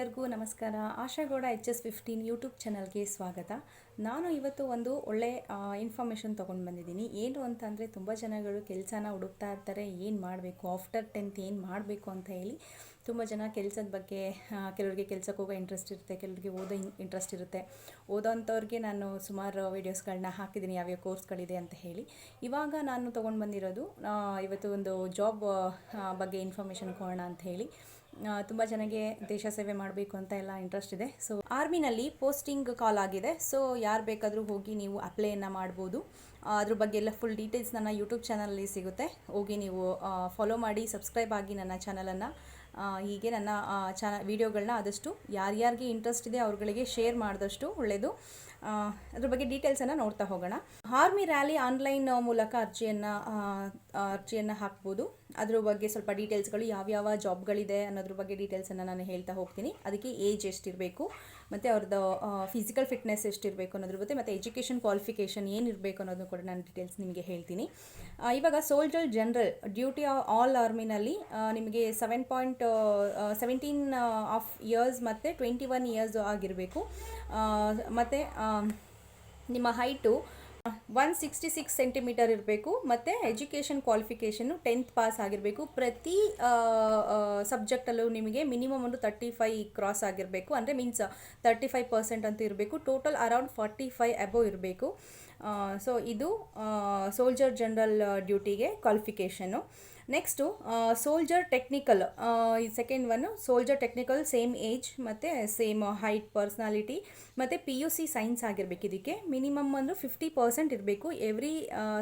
ಎಲ್ಲರಿಗೂ ನಮಸ್ಕಾರ. Asha Gowda H S fifteen YouTube ಚಾನಲ್ಗೆ ಸ್ವಾಗತ. ನಾನು ಇವತ್ತು ಒಂದು ಒಳ್ಳೆ ಇನ್ಫಾರ್ಮೇಷನ್ ತೊಗೊಂಡು ಬಂದಿದ್ದೀನಿ. ಏನು ಅಂತ ಅಂದರೆ, ತುಂಬ ಜನಗಳು ಕೆಲಸನ ಹುಡುಕ್ತಾ ಇರ್ತಾರೆ. ಏನು ಮಾಡಬೇಕು? ಆಫ್ಟರ್ ಟೆಂತ್ ಏನು ಮಾಡಬೇಕು ಅಂತ ಹೇಳಿ ತುಂಬ ಜನ ಕೆಲಸದ ಬಗ್ಗೆ ಕೆಲವರಿಗೆ ಕೆಲವ್ರಿಗೆ ಕೆಲಸಕ್ಕೆ ಹೋಗೋ ಇಂಟ್ರೆಸ್ಟ್ ಇರುತ್ತೆ, ಕೆಲವರಿಗೆ ಓದೋ ಇಂಟ್ರೆಸ್ಟ್ ಇರುತ್ತೆ. ಓದೋಂಥವ್ರಿಗೆ ನಾನು ಸುಮಾರು ವೀಡಿಯೋಸ್ಗಳನ್ನ ಹಾಕಿದ್ದೀನಿ, ಯಾವ್ಯಾವ ಕೋರ್ಸ್ಗಳಿದೆ ಅಂತ ಹೇಳಿ. ಇವಾಗ ನಾನು ತೊಗೊಂಡು ಬಂದಿರೋದು ಇವತ್ತು ಒಂದು ಜಾಬ್ ಬಗ್ಗೆ ಇನ್ಫಾರ್ಮೇಷನ್ ಕೊಡೋಣ ಅಂತ ಹೇಳಿ. ತುಂಬ ಜನಗೆ ದೇಶ ಸೇವೆ ಮಾಡಬೇಕು ಅಂತ ಎಲ್ಲ ಇಂಟ್ರೆಸ್ಟ್ ಇದೆ. ಸೊ ಆರ್ಮಿನಲ್ಲಿ ಪೋಸ್ಟಿಂಗ್ ಕಾಲ್ ಆಗಿದೆ. ಸೊ ಯಾರು ಬೇಕಾದರೂ ಹೋಗಿ ನೀವು ಅಪ್ಲೈಯನ್ನು ಮಾಡ್ಬೋದು. ಅದ್ರ ಬಗ್ಗೆ ಎಲ್ಲ ಫುಲ್ ಡೀಟೇಲ್ಸ್ ನನ್ನ ಯೂಟ್ಯೂಬ್ ಚಾನಲಲ್ಲಿ ಸಿಗುತ್ತೆ. ಹೋಗಿ ನೀವು ಫಾಲೋ ಮಾಡಿ ಸಬ್ಸ್ಕ್ರೈಬ್ ಆಗಿ ನನ್ನ ಚಾನಲನ್ನು ಹೀಗೆ ನನ್ನ ಚಾನ ವೀಡಿಯೋಗಳನ್ನ ಆದಷ್ಟು ಯಾರ್ಯಾರಿಗೆ ಇಂಟ್ರೆಸ್ಟ್ ಇದೆ ಅವ್ರುಗಳಿಗೆ ಶೇರ್ ಮಾಡಿದಷ್ಟು ಒಳ್ಳೆಯದು ಅದ್ರ ಬಗ್ಗೆ ಡೀಟೇಲ್ಸನ್ನು ನೋಡ್ತಾ ಹೋಗೋಣ. ಆರ್ಮಿ ರ್ಯಾಲಿ ಆನ್ಲೈನ್ ಮೂಲಕ ಅರ್ಜಿಯನ್ನು ಅರ್ಜಿಯನ್ನು ಹಾಕ್ಬೋದು. ಅದ್ರ ಬಗ್ಗೆ ಸ್ವಲ್ಪ ಡೀಟೇಲ್ಸ್ಗಳು ಯಾವ್ಯಾವ ಜಾಬ್ಗಳಿದೆ ಅನ್ನೋದ್ರ ಬಗ್ಗೆ ಡೀಟೇಲ್ಸನ್ನು ನಾನು ಹೇಳ್ತಾ ಹೋಗ್ತೀನಿ. ಅದಕ್ಕೆ ಏಜ್ ಎಷ್ಟಿರಬೇಕು, ಮತ್ತು ಅವ್ರದ್ದು ಫಿಸಿಕಲ್ ಫಿಟ್ನೆಸ್ ಎಷ್ಟಿರಬೇಕು ಅನ್ನೋದ್ರ ಬಗ್ಗೆ ಮತ್ತು ಎಜುಕೇಷನ್ ಕ್ವಾಲಿಫಿಕೇಷನ್ ಏನಿರಬೇಕು ಅನ್ನೋದನ್ನು ಕೂಡ ನಾನು ಡೀಟೇಲ್ಸ್ ನಿಮಗೆ ಹೇಳ್ತೀನಿ. ಇವಾಗ ಸೋಲ್ಜರ್ ಜನರಲ್ ಡ್ಯೂಟಿ ಆಲ್ ಆರ್ಮಿನಲ್ಲಿ ನಿಮಗೆ seven point seventeen of years ಮತ್ತು ಟ್ವೆಂಟಿ ಒನ್ ಇಯರ್ಸ್ ಆಗಿರಬೇಕು ಮತ್ತು ನಿಮ್ಮ height one sixty six centimetre ಇರಬೇಕು ಮತ್ತು ಎಜುಕೇಷನ್ ಕ್ವಾಲಿಫಿಕೇಷನ್ನು ಟೆಂತ್ ಪಾಸ್ ಆಗಿರಬೇಕು ಪ್ರತಿ ಸಬ್ಜೆಕ್ಟಲ್ಲೂ ನಿಮಗೆ ಮಿನಿಮಮ್ ಒಂದು ತರ್ಟಿ ಫೈ ಕ್ರಾಸ್ ಆಗಿರಬೇಕು ಅಂದರೆ ಮೀನ್ಸ್ ತರ್ಟಿ ಫೈವ್ ಪರ್ಸೆಂಟ್ ಅಂತ ಇರಬೇಕು total around forty five above ಇರಬೇಕು ಸೊ ಇದು ಸೋಲ್ಜರ್ ಜನರಲ್ ಡ್ಯೂಟಿಗೆ ಕ್ವಾಲಿಫಿಕೇಷನ್ನು ನೆಕ್ಸ್ಟು ಸೋಲ್ಜರ್ ಟೆಕ್ನಿಕಲ್ ಈ second one soldier technical same age ಮತ್ತು ಸೇಮ್ ಹೈಟ್ ಪರ್ಸ್ನಾಲಿಟಿ ಮತ್ತು ಪಿ ಯು ಸಿ ಸೈನ್ಸ್ ಆಗಿರಬೇಕು ಇದಕ್ಕೆ. ಮಿನಿಮಮ್ ಅಂದ್ರೆ ಫಿಫ್ಟಿ ಪರ್ಸೆಂಟ್ ಇರಬೇಕು. ಎವ್ರಿ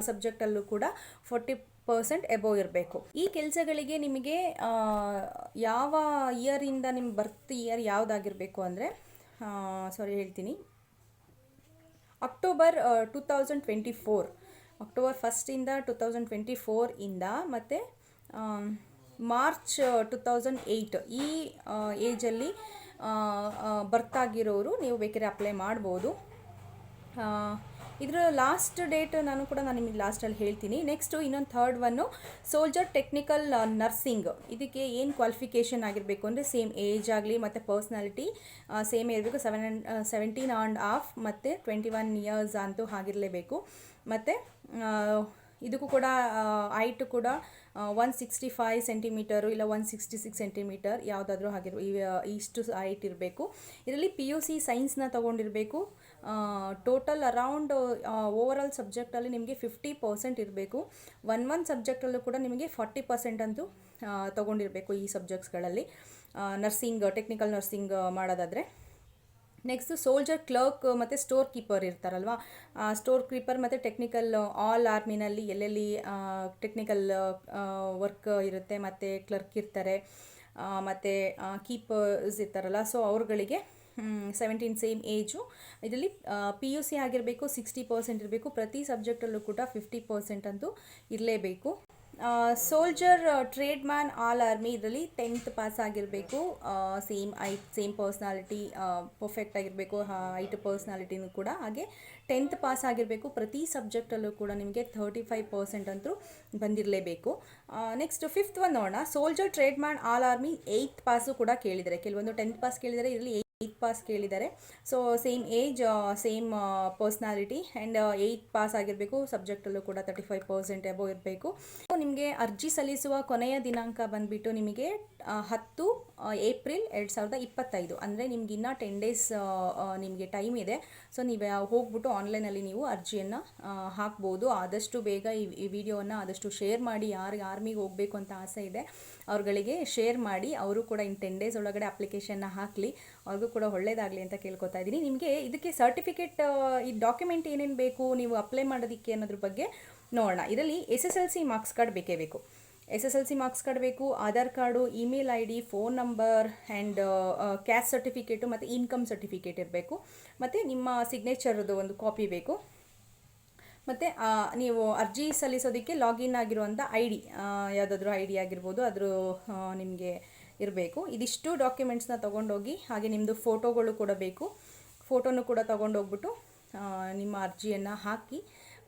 ಸಬ್ಜೆಕ್ಟಲ್ಲೂ ಕೂಡ ಫೋರ್ಟಿ ಪರ್ಸೆಂಟ್ ಎಬೋವ್ ಇರಬೇಕು. ಈ ಕೆಲಸಗಳಿಗೆ ನಿಮಗೆ ಯಾವ ಇಯರಿಂದ ನಿಮ್ಮ ಬರ್ತ್ ಇಯರ್ ಯಾವುದಾಗಿರಬೇಕು ಅಂದರೆ ಸಾರಿ ಹೇಳ್ತೀನಿ. October two thousand twenty four October ಫಸ್ಟಿಂದ two thousand twenty ಫೋರಿಂದ ಮತ್ತು ಮಾರ್ಚ್ ಟು ತೌಸಂಡ್ ಏಯ್ಟ್ ಈ ಏಜಲ್ಲಿ ಬರ್ತಾಗಿರೋರು ನೀವು ಬೇಕಾದ್ರೆ ಅಪ್ಲೈ ಮಾಡ್ಬೋದು. ಇದರ ಲಾಸ್ಟ್ ಡೇಟ್ ನಾನು ಕೂಡ ನಾನು ನಿಮಗೆ ಲಾಸ್ಟಲ್ಲಿ ಹೇಳ್ತೀನಿ. ನೆಕ್ಸ್ಟು ಇನ್ನೊಂದು third one soldier technical nursing ಇದಕ್ಕೆ ಏನು ಕ್ವಾಲಿಫಿಕೇಷನ್ ಆಗಿರಬೇಕು ಅಂದರೆ ಸೇಮ್ ಏಜ್ ಆಗಲಿ ಮತ್ತು ಪರ್ಸ್ನಾಲಿಟಿ ಸೇಮ್ ಇರಬೇಕು. ಸೆವೆನ್ ಸೆವೆಂಟೀನ್ ಆ್ಯಂಡ್ ಆಫ್ ಮತ್ತು ಟ್ವೆಂಟಿ ಒನ್ ಇಯರ್ಸ್ ಅಂತೂ ಆಗಿರಲೇಬೇಕು. ಮತ್ತು ಇದಕ್ಕೂ ಕೂಡ ಐಟು ಕೂಡ ಒನ್ ಸಿಕ್ಸ್ಟಿ ಫೈವ್ ಸೆಂಟಿಮೀಟರು ಇಲ್ಲ ಒನ್ ಸಿಕ್ಸ್ಟಿ ಸಿಕ್ಸ್ ಸೆಂಟಿಮೀಟರ್ ಯಾವುದಾದ್ರೂ ಆಗಿರೋ ಇಷ್ಟು ಹೈಟ್ ಇರಬೇಕು. ಇದರಲ್ಲಿ ಪಿ ಯು ಸಿ ಸೈನ್ಸ್ನ ತೊಗೊಂಡಿರಬೇಕು. ಟೋಟಲ್ ಅರೌಂಡ್ ಓವರ್ ಆಲ್ ಸಬ್ಜೆಕ್ಟಲ್ಲಿ ನಿಮಗೆ ಫಿಫ್ಟಿ ಪರ್ಸೆಂಟ್ ಇರಬೇಕು. ಒನ್ ಒನ್ ಸಬ್ಜೆಕ್ಟಲ್ಲೂ ಕೂಡ ನಿಮಗೆ ಫಾರ್ಟಿ ಪರ್ಸೆಂಟ್ ಅಂತೂ ತೊಗೊಂಡಿರಬೇಕು ಈ ಸಬ್ಜೆಕ್ಟ್ಸ್ಗಳಲ್ಲಿ ನರ್ಸಿಂಗ್ ಟೆಕ್ನಿಕಲ್ ನರ್ಸಿಂಗ್ ಮಾಡೋದಾದರೆ. ನೆಕ್ಸ್ಟು ಸೋಲ್ಜರ್ ಕ್ಲರ್ಕ್ ಮತ್ತು ಸ್ಟೋರ್ ಕೀಪರ್ ಇರ್ತಾರಲ್ವ? ಸ್ಟೋರ್ ಕೀಪರ್ ಮತ್ತು ಟೆಕ್ನಿಕಲ್ ಆಲ್ ಆರ್ಮಿನಲ್ಲಿ ಎಲ್ಲೆಲ್ಲಿ ಟೆಕ್ನಿಕಲ್ ವರ್ಕ್ ಇರುತ್ತೆ, ಮತ್ತು ಕ್ಲರ್ಕ್ ಇರ್ತಾರೆ ಮತ್ತು ಕೀಪರ್ಸ್ ಇರ್ತಾರಲ್ಲ. ಸೊ ಅವ್ರುಗಳಿಗೆ ಸೆವೆಂಟೀನ್ ಸೇಮ್ ಏಜು ಇದರಲ್ಲಿ ಪಿ ಯು ಸಿ ಆಗಿರಬೇಕು ಸಿಕ್ಸ್ಟಿ ಪರ್ಸೆಂಟ್ ಇರಬೇಕು. ಪ್ರತಿ ಸಬ್ಜೆಕ್ಟಲ್ಲೂ ಕೂಡ ಫಿಫ್ಟಿ ಪರ್ಸೆಂಟ್ ಅಂತೂ ಇರಲೇಬೇಕು. Soldier trade man all army ಇದರಲ್ಲಿ ಟೆಂತ್ ಪಾಸ್ ಆಗಿರಬೇಕು. Same I same personality perfect ಆಗಿರಬೇಕು. ಐಟ್ ಪರ್ಸ್ನಾಲಿಟಿನೂ ಕೂಡ. ಹಾಗೆ ಟೆಂತ್ ಪಾಸ್ ಆಗಿರಬೇಕು. ಪ್ರತಿ ಸಬ್ಜೆಕ್ಟಲ್ಲೂ ಕೂಡ ನಿಮಗೆ ಥರ್ಟಿ ಫೈವ್ ಪರ್ಸೆಂಟ್ ಅಂತೂ ಬಂದಿರಲೇಬೇಕು. ನೆಕ್ಸ್ಟ್ ಫಿಫ್ತ್ ಒಂದು ನೋಡೋಣ. Soldier trade man all army eighth pass ಕೂಡ ಕೇಳಿದರೆ ಕೆಲವೊಂದು ಟೆಂತ್ ಪಾಸ್ ಕೇಳಿದರೆ ಇದರಲ್ಲಿ ಏಯ್ತ್ ಪಾಸ್ ಕೇಳಿದ್ದಾರೆ. So same age same personality and eighth pass ಆಗಿರಬೇಕು ಸಬ್ಜೆಕ್ಟಲ್ಲೂ ಕೂಡ ತರ್ಟಿ ಫೈವ್ ಪರ್ಸೆಂಟ್ ಎಬೋ ಇರಬೇಕು ನಿಮಗೆ ಅರ್ಜಿ ಸಲ್ಲಿಸುವ ಕೊನೆಯ ದಿನಾಂಕ ಬಂದುಬಿಟ್ಟು ನಿಮಗೆ ಹತ್ತು ಏಪ್ರಿಲ್ ಎರಡು ಸಾವಿರದ ಇಪ್ಪತ್ತೈದು. ಅಂದರೆ ನಿಮ್ಗೆ ಇನ್ನೂ ಟೆನ್ ಡೇಸ್ ನಿಮಗೆ ಟೈಮ್ ಇದೆ. ಸೊ ನೀವು ಹೋಗ್ಬಿಟ್ಟು ಆನ್ಲೈನಲ್ಲಿ ನೀವು ಅರ್ಜಿಯನ್ನು ಹಾಕ್ಬೋದು. ಆದಷ್ಟು ಬೇಗ ಈ ಈ ವಿಡಿಯೋವನ್ನು ಆದಷ್ಟು ಶೇರ್ ಮಾಡಿ. ಯಾರು ಆರ್ಮಿಗೆ ಹೋಗಬೇಕು ಅಂತ ಆಸೆ ಇದೆ, ಅವ್ರುಗಳಿಗೆ ಶೇರ್ ಮಾಡಿ. ಅವರು ಕೂಡ ಇನ್ನು ಟೆನ್ ಡೇಸ್ ಒಳಗಡೆ ಅಪ್ಲಿಕೇಶನ್ನ ಹಾಕಲಿ. ಅವ್ರಿಗೂ ಕೂಡ ಒಳ್ಳೇದಾಗಲಿ ಅಂತ ಕೇಳ್ಕೊತಾ ಇದ್ದೀನಿ. ನಿಮಗೆ ಇದಕ್ಕೆ ಸರ್ಟಿಫಿಕೇಟ್ ಈ ಡಾಕ್ಯುಮೆಂಟ್ ಏನೇನು ಬೇಕು, ನೀವು ಅಪ್ಲೈ ಮಾಡೋದಕ್ಕೆ ಅನ್ನೋದ್ರ ಬಗ್ಗೆ ನೋಡೋಣ. ಇದರಲ್ಲಿ S S L C marks card ಬೇಕೇ ಬೇಕು. S S L C marks card ಬೇಕು, Aadhaar card email I D phone number and caste certificate ಮತ್ತು ಇನ್ಕಮ್ ಸರ್ಟಿಫಿಕೇಟ್ ಇರಬೇಕು. ಮತ್ತು ನಿಮ್ಮ ಸಿಗ್ನೇಚರ್ದು ಒಂದು ಕಾಪಿ ಬೇಕು. ಮತ್ತು ನೀವು ಅರ್ಜಿ ಸಲ್ಲಿಸೋದಕ್ಕೆ ಲಾಗಿನ್ ಆಗಿರುವಂಥ ಐ ಡಿ ಯಾವುದಾದ್ರೂ ಐ ಡಿ ಆಗಿರ್ಬೋದು, ಅದ್ರ ನಿಮಗೆ ಇರಬೇಕು. ಇದಿಷ್ಟು ಡಾಕ್ಯುಮೆಂಟ್ಸ್ನ ತೊಗೊಂಡೋಗಿ ಹಾಗೆ ನಿಮ್ಮದು ಫೋಟೋಗಳು ಕೂಡ ಬೇಕು. ಫೋಟೋನು ಕೂಡ ತೊಗೊಂಡೋಗ್ಬಿಟ್ಟು ನಿಮ್ಮ ಅರ್ಜಿಯನ್ನು ಹಾಕಿ.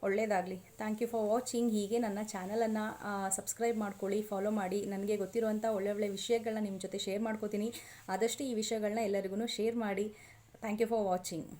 ಒಳ್ಳೆಯದಾಗಲಿ ಥ್ಯಾಂಕ್ ಯು ಫಾರ್ ವಾಚಿಂಗ್ ಹೀಗೆ ನನ್ನ ಚಾನಲನ್ನು ಸಬ್ಸ್ಕ್ರೈಬ್ ಮಾಡ್ಕೊಳ್ಳಿ ಫಾಲೋ ಮಾಡಿ. ನನಗೆ ಗೊತ್ತಿರುವಂಥ ಒಳ್ಳೆ ಒಳ್ಳೆ ವಿಷಯಗಳನ್ನ ನಿಮ್ಮ ಜೊತೆ ಶೇರ್ ಮಾಡ್ಕೋತೀನಿ. ಆದಷ್ಟು ಈ ವಿಷಯಗಳನ್ನ ಎಲ್ಲರಿಗೂ ಶೇರ್ ಮಾಡಿ. Thank you for watching